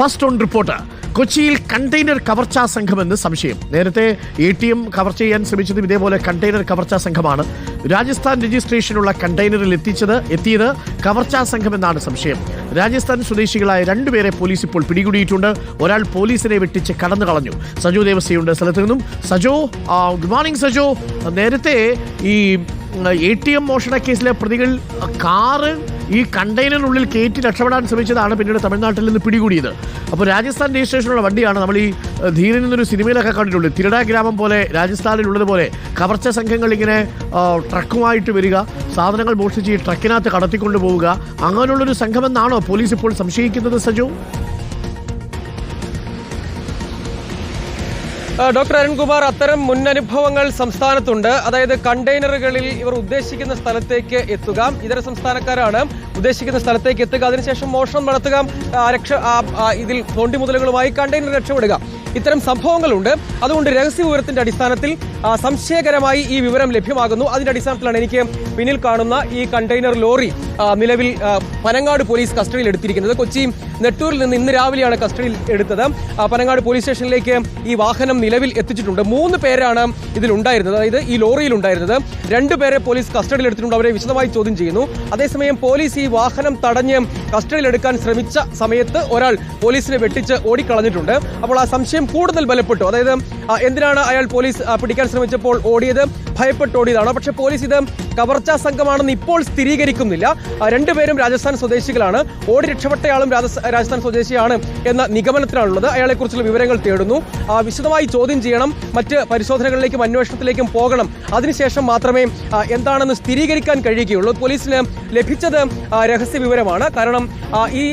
First on report. കൊച്ചിയിൽ container കവർച്ചാ സംഘമെന്ന് സംശയം. നേരത്തെ എ ടി എം കവർ ചെയ്യാൻ ശ്രമിച്ചതും ഇതേപോലെ കണ്ടെയ്നർ കവർച്ചാ സംഘമാണ്. രാജസ്ഥാൻ രജിസ്ട്രേഷനുള്ള കണ്ടെയ്നറിൽ എത്തിച്ചത് എത്തിയത് കവർച്ചാ സംഘമെന്നാണ് സംശയം. രാജസ്ഥാൻ സ്വദേശികളായ രണ്ടുപേരെ പോലീസ് ഇപ്പോൾ പിടികൂടിയിട്ടുണ്ട്. ഒരാൾ പോലീസിനെ വെട്ടിച്ച് കടന്നു കളഞ്ഞു. സജോ ദേവസ്യയുണ്ട് സ്ഥലത്ത് നിന്നും. Sajo good morning Sajo. നേരത്തെ ഈ എ ടി എം മോഷണ കേസിലെ പ്രതികൾ കാറ് ഈ കണ്ടെയ്നറിനുള്ളിൽ കയറ്റി രക്ഷപ്പെടാൻ ശ്രമിച്ചതാണ് പിന്നീട് തമിഴ്നാട്ടിൽ നിന്ന് പിടികൂടിയത്. അപ്പോൾ രാജസ്ഥാൻ രജിസ്ട്രേഷനുള്ള വണ്ടിയാണ് നമ്മൾ ഈ ധീരൻ എന്നൊരു സിനിമയിലൊക്കെ കണ്ടിട്ടുണ്ട്. തിരുട ഗ്രാമം പോലെ രാജസ്ഥാനിലുള്ളതുപോലെ കവർച്ച സംഘങ്ങൾ ഇങ്ങനെ ട്രക്കുമായിട്ട് വരിക സാധനങ്ങൾ മോഷ്ടിച്ച് ഈ ട്രക്കിനകത്ത് കടത്തിക്കൊണ്ടു പോവുക അങ്ങനെയുള്ളൊരു സംഘമെന്നാണോ പോലീസ് ഇപ്പോൾ സംശയിക്കുന്നത് സജു? ഡോക്ടർ അരുൺകുമാർ അത്തരം മുൻ അനുഭവങ്ങൾ സംസ്ഥാനത്തുണ്ട്. അതായത് കണ്ടെയ്നറുകളിൽ ഇവർ ഉദ്ദേശിക്കുന്ന സ്ഥലത്തേക്ക് എത്തുക. ഇതര സംസ്ഥാനക്കാരാണ് ഉദ്ദേശിക്കുന്ന സ്ഥലത്തേക്ക് എത്തുക. അതിനുശേഷം മോഷണം നടത്തുക. രക്ഷ ഇതിൽ തോണ്ടി മുതലുകളുമായി കണ്ടെയ്നർ രക്ഷപ്പെടുക. ഇത്തരം സംഭവങ്ങളുണ്ട്. അതുകൊണ്ട് രഹസ്യ വിവരത്തിന്റെ അടിസ്ഥാനത്തിൽ സംശയകരമായി ഈ വിവരം ലഭ്യമാകുന്നു. അതിന്റെ അടിസ്ഥാനത്തിലാണ് എനിക്ക് പിന്നിൽ കാണുന്ന ഈ കണ്ടെയ്നർ ലോറി നിലവിൽ പനങ്ങാട് പോലീസ് കസ്റ്റഡിയിൽ എടുത്തിരിക്കുന്നത്. കൊച്ചി നെട്ടൂരിൽ നിന്ന് ഇന്ന് രാവിലെയാണ് കസ്റ്റഡിയിൽ എടുത്തത്. പനങ്ങാട് പോലീസ് സ്റ്റേഷനിലേക്ക് ഈ വാഹനം നിലവിൽ എത്തിച്ചിട്ടുണ്ട്. മൂന്ന് പേരാണ് ഇതിലുണ്ടായിരുന്നത്. അതായത് ഈ ലോറിയിൽ ഉണ്ടായിരുന്നത് രണ്ടുപേരെ പോലീസ് കസ്റ്റഡിയിൽ എടുത്തിട്ടുണ്ട്. അവരെ വിശദമായി ചോദ്യം ചെയ്യുന്നു. അതേസമയം പോലീസ് ഈ വാഹനം തടഞ്ഞ് കസ്റ്റഡിയിൽ എടുക്കാൻ ശ്രമിച്ച സമയത്ത് ഒരാൾ പോലീസിനെ വെട്ടിച്ച് ഓടിക്കളഞ്ഞിട്ടുണ്ട്. അപ്പോൾ ആ സംശയം കൂടുതൽ ബലപ്പെട്ടു. അതായത് എന്തിനാണ് അയാൾ പോലീസ് പിടിക്കാൻ ശ്രമിച്ചപ്പോൾ ഓടിയത്? ഭയപ്പെട്ട് ഓടിയതാണ് പക്ഷേ പോലീസ് ഇത് കവർച്ചാ സംഘമാണെന്ന് ഇപ്പോൾ സ്ഥിരീകരിക്കുന്നില്ല. രണ്ടുപേരും രാജസ്ഥാൻ സ്വദേശികളാണ്. ഓടി രക്ഷപ്പെട്ടയാളും രാജസ്ഥാൻ സ്വദേശിയാണ് എന്ന നിഗമനത്തിലാണുള്ളത്. അയാളെക്കുറിച്ചുള്ള വിവരങ്ങൾ തേടുന്നു. വിശദമായി ചോദ്യം ചെയ്യണം. മറ്റ് പരിശോധനകളിലേക്കും അന്വേഷണത്തിലേക്കും പോകണം. അതിനുശേഷം മാത്രമേ എന്താണെന്ന് സ്ഥിരീകരിക്കാൻ കഴിയുകയുള്ളൂ. പോലീസിന് ലഭിച്ചത് രഹസ്യ വിവരമാണ്. കാരണം ഈ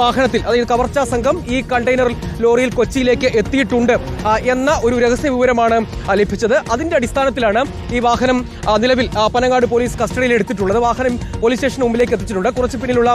വാഹനത്തിൽ അതായത് കവർച്ചാ സംഘം ഈ കണ്ടെയ്നർ ലോറിയിൽ കൊച്ചിയിലേക്ക് എത്തിയിട്ടുണ്ട് എന്ന ഒരു രഹസ്യ വിവരമാണ് ലഭിച്ചത്. അതിന്റെ അടിസ്ഥാനത്തിലാണ് ഈ വാഹനം നിലവിൽ പനങ്ങാട് പോലീസ് കസ്റ്റഡിയിൽ എടുത്തിട്ടുള്ളത്. വാഹനം പോലീസ് സ്റ്റേഷന് മുമ്പിലേക്ക് എത്തിച്ചിട്ടുണ്ട്. കുറച്ച് പിന്നിലുള്ള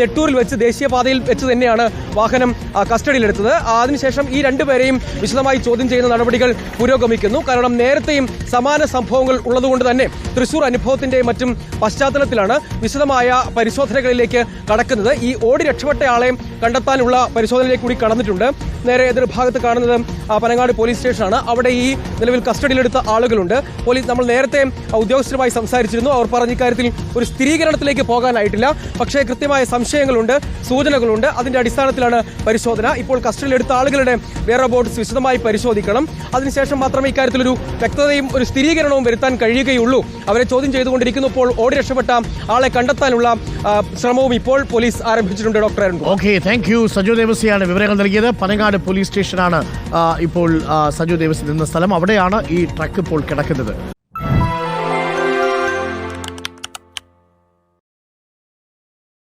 നെട്ടൂരിൽ വെച്ച് ദേശീയപാതയിൽ വെച്ച് തന്നെയാണ് വാഹനം കസ്റ്റഡിയിലെടുത്തത് അതിനുശേഷം ഈ രണ്ടുപേരെയും വിശദമായി ചോദ്യം ചെയ്യുന്ന നടപടികൾ പുരോഗമിക്കുന്നു. കാരണം നേരത്തെയും സമാന സംഭവങ്ങൾ ഉള്ളതുകൊണ്ട് തന്നെ തൃശൂർ അനുഭവത്തിന്റെ മറ്റും പശ്ചാത്തലത്തിലാണ് വിശദമായ പരിശോധനകളിലേക്ക് കടക്കുന്നത്. ഈ ഓടി രക്ഷപ്പെട്ടയാളെ കണ്ടെത്താനുള്ള പരിശോധനയിലേക്ക് കൂടി കടന്നിട്ടുണ്ട്. നേരെ എതിർഭാഗത്ത് കാണുന്നത് പനങ്ങാട് പോലീസ് സ്റ്റേഷനാണ്. അവിടെ ഈ നിലവിൽ കസ്റ്റഡിയിലെടുത്ത ആളുകളുണ്ട്. പോലീസ് നമ്മൾ നേരത്തെ ഉദ്യോഗസ്ഥരുമായി സംസാരിച്ചിരുന്നു. അവർ പറഞ്ഞ ഇക്കാര്യത്തിൽ ഒരു സ്ഥിരീകരണത്തിലേക്ക് പോകാനായിട്ടില്ല. പക്ഷേ കൃത്യമായ സംശയങ്ങളുണ്ട് സൂചനകളുണ്ട്. അതിന്റെ അടിസ്ഥാനത്തിലാണ് പരിശോധന. ഇപ്പോൾ കസ്റ്റഡിയിലെടുത്ത ആളുകളുടെ വേറെ ബോർഡ്സ് വിശദമായി പരിശോധിക്കണം. അതിനുശേഷം മാത്രമേ ഇക്കാര്യത്തിൽ ഒരു വ്യക്തതയും ഒരു സ്ഥിരീകരണവും വരുത്താൻ കഴിയുകയുള്ളൂ. അവരെ ചോദ്യം ചെയ്തുകൊണ്ടിരിക്കുന്നു. ഇപ്പോൾ ഓടി രക്ഷപ്പെട്ട ആളെ കണ്ടെത്താനുള്ള ശ്രമവും ഇപ്പോൾ പോലീസ് ആരംഭിച്ചിട്ടുണ്ട്. Doctor okay thank you Saju ദേവസിയാണ് വിവരങ്ങൾ നൽകിയത്. പനങ്ങാട് പോലീസ് സ്റ്റേഷനാണ് ഇപ്പോൾ സജു ദേവസി നിന്ന സ്ഥലം. അവിടെയാണ് ഈ ട്രക്ക് ഇപ്പോൾ കിടക്കുന്നത്.